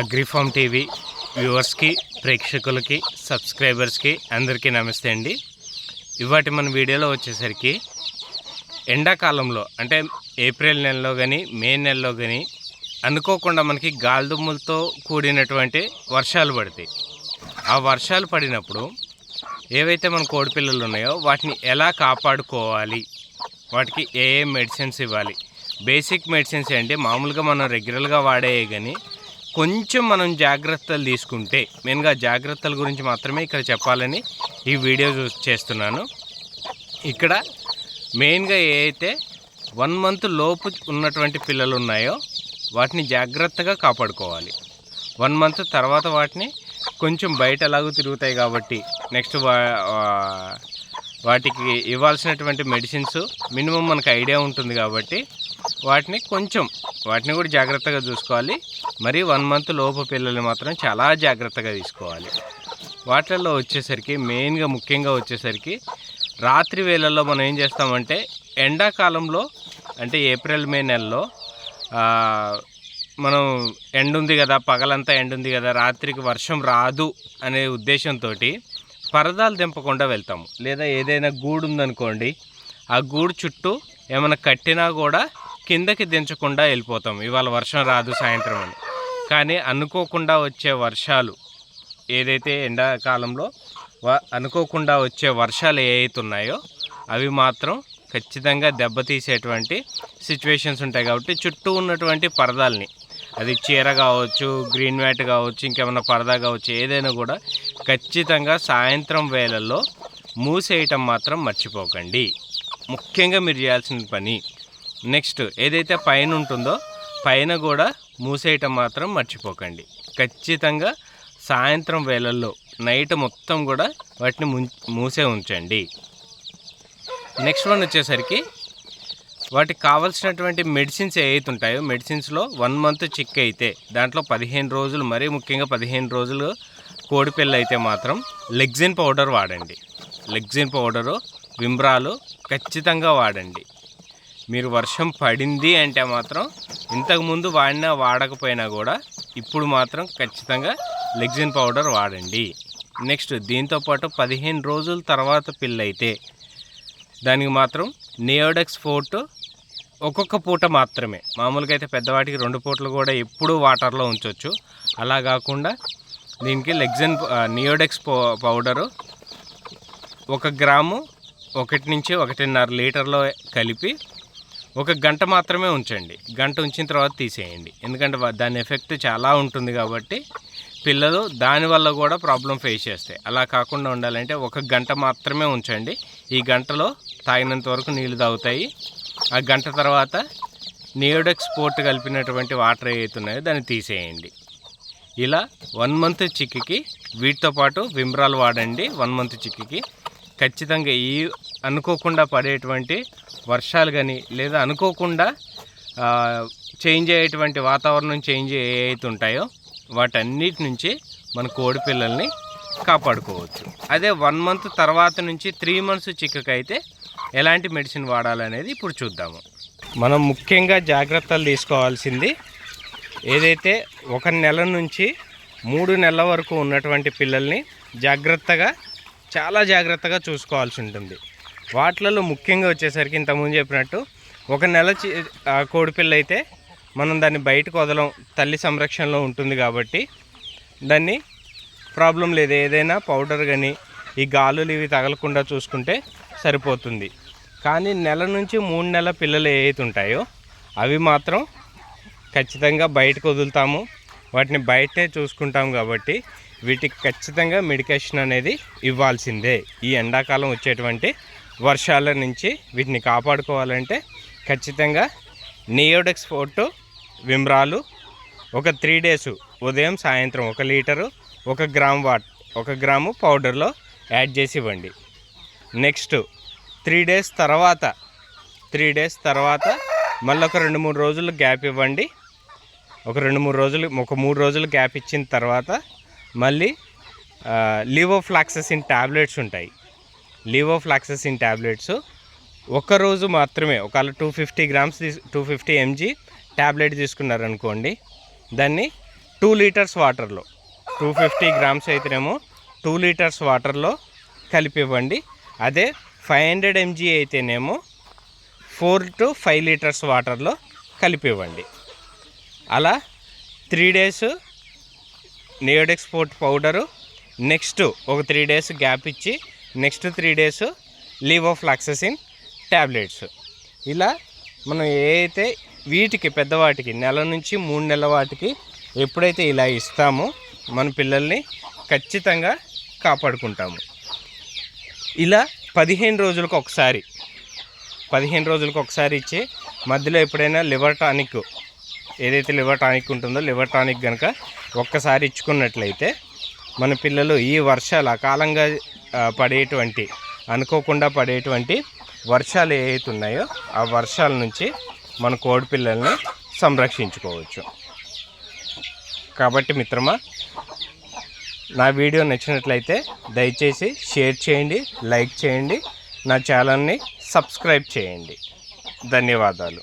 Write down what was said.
అగ్రిఫామ్ TV వ్యూవర్స్కి ప్రేక్షకులకి సబ్స్క్రైబర్స్కి అందరికీ నమస్తే అండి. ఇవాటి మన వీడియోలో వచ్చేసరికి ఎండాకాలంలో అంటే ఏప్రిల్ నెలలో కానీ మే నెలలో కానీ అనుకోకుండా మనకి గాలిదుమ్ములతో కూడినటువంటి వర్షాలు పడతాయి. ఆ వర్షాలు పడినప్పుడు ఏవైతే మన కోడిపిల్లలు ఉన్నాయో వాటిని ఎలా కాపాడుకోవాలి? వాటికి ఏ ఏ మెడిసిన్స్ ఇవ్వాలి? బేసిక్ మెడిసిన్స్ ఏంటి మామూలుగా మనం రెగ్యులర్గా వాడేవి కానీ కొంచెం మనం జాగ్రత్తలు తీసుకుంటే మెయిన్గా జాగ్రత్తల గురించి మాత్రమే ఇక్కడ చెప్పాలని ఈ వీడియో చేస్తున్నాను. ఇక్కడ మెయిన్గా ఏ అయితే వన్ మంత్ లోపు ఉన్నటువంటి పిల్లలు ఉన్నాయో వాటిని జాగ్రత్తగా కాపాడుకోవాలి. వన్ మంత్ తర్వాత వాటిని కొంచెం బయట ఎలాగూ తిరుగుతాయి కాబట్టి నెక్స్ట్ వా- వాటికి ఇవ్వాల్సినటువంటి మెడిసిన్స్ మినిమం మనకు ఐడియా ఉంటుంది కాబట్టి వాటిని కొంచెం వాటిని కూడా జాగ్రత్తగా చూసుకోవాలి. మరి వన్ మంత్ లోపు పిల్లల్ని మాత్రం చాలా జాగ్రత్తగా తీసుకోవాలి. వాటిల్లో వచ్చేసరికి మెయిన్గా ముఖ్యంగా వచ్చేసరికి రాత్రి వేళల్లో మనం ఏం చేస్తామంటే ఎండాకాలంలో అంటే ఏప్రిల్ మే నెలలో మనం ఎండ ఉంది కదా పగలంతా ఎండ ఉంది కదా రాత్రికి వర్షం రాదు అనే ఉద్దేశంతో పరదాలు దింపకుండా వెళ్తాము. లేదా ఏదైనా గూడు ఉందనుకోండి ఆ గూడు చుట్టూ ఏమైనా కట్టినా కూడా కిందకి దించకుండా వెళ్ళిపోతాం. ఇవాళ వర్షం రాదు సాయంత్రం అని. కానీ అనుకోకుండా వచ్చే వర్షాలు ఏదైతే ఎండాకాలంలో వ అనుకోకుండా వచ్చే వర్షాలు ఏవైతే ఉన్నాయో అవి మాత్రం ఖచ్చితంగా దెబ్బతీసేటువంటి సిచ్యువేషన్స్ ఉంటాయి కాబట్టి చుట్టూ ఉన్నటువంటి పరదాల్ని అది చీర కావచ్చు గ్రీన్ మ్యాట్ కావచ్చు ఇంకేమైనా పరదా కావచ్చు ఏదైనా కూడా ఖచ్చితంగా సాయంత్రం వేళల్లో మూసేయటం మాత్రం మర్చిపోకండి. ముఖ్యంగా మీరు చేయాల్సిన పని నెక్స్ట్ ఏదైతే పైన ఉంటుందో పైన కూడా మూసేయటం మాత్రం మర్చిపోకండి. ఖచ్చితంగా సాయంత్రం వేళల్లో నైట్ మొత్తం కూడా వాటిని ముం మూసే ఉంచండి. నెక్స్ట్ వన్ వచ్చేసరికి వాటికి కావాల్సినటువంటి మెడిసిన్స్ ఏవైతే ఉంటాయో మెడిసిన్స్లో వన్ మంత్ చిక్ అయితే దాంట్లో పదిహేను రోజులు మరీ ముఖ్యంగా పదిహేను రోజులు కోడిపిల్ల అయితే మాత్రం లెగ్జిన్ పౌడర్ వాడండి. లెగ్జిన్ పౌడరు విమ్రాలు ఖచ్చితంగా వాడండి. మీరు వర్షం పడింది అంటే మాత్రం ఇంతకుముందు వాడినా వాడకపోయినా కూడా ఇప్పుడు మాత్రం ఖచ్చితంగా లెగ్జిన్ పౌడర్ వాడండి. నెక్స్ట్ దీంతోపాటు పదిహేను రోజుల తర్వాత పిల్లయితే దానికి మాత్రం నియోడెక్స్ ఫోర్ట్ ఒక్కొక్క పూట మాత్రమే. మామూలుగా అయితే పెద్దవాటికి రెండు పూటలు కూడా ఎప్పుడూ వాటర్లో ఉంచవచ్చు అలా కాకుండా దీనికి లెగ్జన్ నియోడెక్స్ పౌడరు ఒక గ్రాము ఒకటి నుంచి ఒకటిన్నర లీటర్లో కలిపి ఒక గంట మాత్రమే ఉంచండి. గంట ఉంచిన తర్వాత తీసేయండి. ఎందుకంటే దాని ఎఫెక్ట్ చాలా ఉంటుంది కాబట్టి పిల్లలు దానివల్ల కూడా ప్రాబ్లం ఫేస్ చేస్తాయి. అలా కాకుండా ఉండాలంటే ఒక గంట మాత్రమే ఉంచండి. ఈ గంటలో తాగినంత వరకు నీళ్ళు తాగుతాయి. ఆ గంట తర్వాత నియోడెక్స్ పోర్ట్ కలిపినటువంటి వాటర్ ఏవైతున్నాయో దాన్ని తీసేయండి. ఇలా వన్ మంత్ చిక్కికి వీటితో పాటు విమ్రాలు వాడండి. వన్ మంత్ చిక్కికి ఖచ్చితంగా ఈ అనుకోకుండా పడేటువంటి వర్షాలు కానీ లేదా అనుకోకుండా చేంజ్ అయ్యేటువంటి వాతావరణం చేంజ్ ఏవైతే ఉంటాయో వాటన్నిటి నుంచి మన కోడి పిల్లల్ని కాపాడుకోవచ్చు. అదే వన్ మంత్ తర్వాత నుంచి త్రీ మంత్స్ చిక్కకైతే ఎలాంటి మెడిసిన్ వాడాలనేది ఇప్పుడు చూద్దాము. మనం ముఖ్యంగా జాగ్రత్తలు తీసుకోవాల్సింది ఏదైతే ఒక నెల నుంచి మూడు నెలల వరకు ఉన్నటువంటి పిల్లల్ని జాగ్రత్తగా చాలా జాగ్రత్తగా చూసుకోవాల్సి ఉంటుంది వాటిలలో ముఖ్యంగా వచ్చేసరికి ఇంతకుముందు చెప్పినట్టు ఒక నెల కోడిపిల్ల అయితే మనం దాన్ని బయటకు వదలం తల్లి సంరక్షణలో ఉంటుంది కాబట్టి దాన్ని ప్రాబ్లం లేదు. ఏదైనా పౌడర్ కానీ ఈ గాలులు ఇవి తగలకుండా చూసుకుంటే సరిపోతుంది. కానీ నెల నుంచి మూడు నెలల పిల్లలు ఏవైతే ఉంటాయో అవి మాత్రం ఖచ్చితంగా బయటకు వదులుతాము. వాటిని బయటే చూసుకుంటాం కాబట్టి వీటికి ఖచ్చితంగా మెడికేషన్ అనేది ఇవ్వాల్సిందే. ఈ ఎండాకాలం వచ్చేటువంటి వర్షాల నుంచి వీటిని కాపాడుకోవాలంటే ఖచ్చితంగా నియోడెక్స్ ఫోర్టు విమ్రాలు ఒక త్రీ డేస్ ఉదయం సాయంత్రం ఒక లీటరు ఒక గ్రామ్ వాట్ ఒక గ్రాము పౌడర్లో యాడ్ చేసి ఇవ్వండి. నెక్స్ట్ త్రీ డేస్ తర్వాత త్రీ డేస్ తర్వాత మళ్ళీ ఒక రెండు మూడు రోజులు గ్యాప్ ఇవ్వండి. ఒక రెండు మూడు రోజులు ఒక మూడు రోజులు గ్యాప్ ఇచ్చిన తర్వాత మళ్ళీ లివోఫ్లాక్సెసిన్ ట్యాబ్లెట్స్ ఉంటాయి. లివోఫ్లాక్సెసిన్ ట్యాబ్లెట్స్ ఒక్కరోజు మాత్రమే ఒకవేళ two fifty grams two fifty MG tablet తీసుకున్నారనుకోండి దాన్ని టూ లీటర్స్ వాటర్లో టూ ఫిఫ్టీ గ్రామ్స్ అయితేనేమో టూ లీటర్స్ వాటర్లో కలిపివ్వండి అదే ఫైవ్ హండ్రెడ్ ఎంజీ అయితేనేమో ఫోర్ టు ఫైవ్ లీటర్స్ వాటర్లో కలిపివ్వండి అలా త్రీ డేస్ నియోడెక్స్పోర్ట్ పౌడరు నెక్స్ట్ ఒక త్రీ డేస్ గ్యాప్ ఇచ్చి next three days levofloxacin tablets ఇలా మనం ఏదైతే వీటికి పెద్దవాటికి నెల నుంచి మూడు నెలల వాటికి ఎప్పుడైతే ఇలా ఇస్తామో మన పిల్లల్ని ఖచ్చితంగా కాపాడుకుంటాము. ఇలా పదిహేను రోజులకు ఒకసారి పదిహేను రోజులకు ఒకసారి ఇచ్చి మధ్యలో ఎప్పుడైనా లివర్ టానిక్ ఏదైతే లివర్ టానిక్ ఉంటుందో లివర్ టానిక్ కనుక ఒక్కసారి ఇచ్చుకున్నట్లయితే మన పిల్లలు ఈ వర్షాలు అకాలంగా పడేటువంటి అనుకోకుండా పడేటువంటి వర్షాలు ఏవైతే ఉన్నాయో ఆ వర్షాల నుంచి మన కోడి పిల్లల్ని సంరక్షించుకోవచ్చు. కాబట్టి మిత్రమా నా వీడియో నచ్చినట్లయితే దయచేసి షేర్ చేయండి లైక్ చేయండి నా ఛానల్ని సబ్స్క్రైబ్ చేయండి. ధన్యవాదాలు.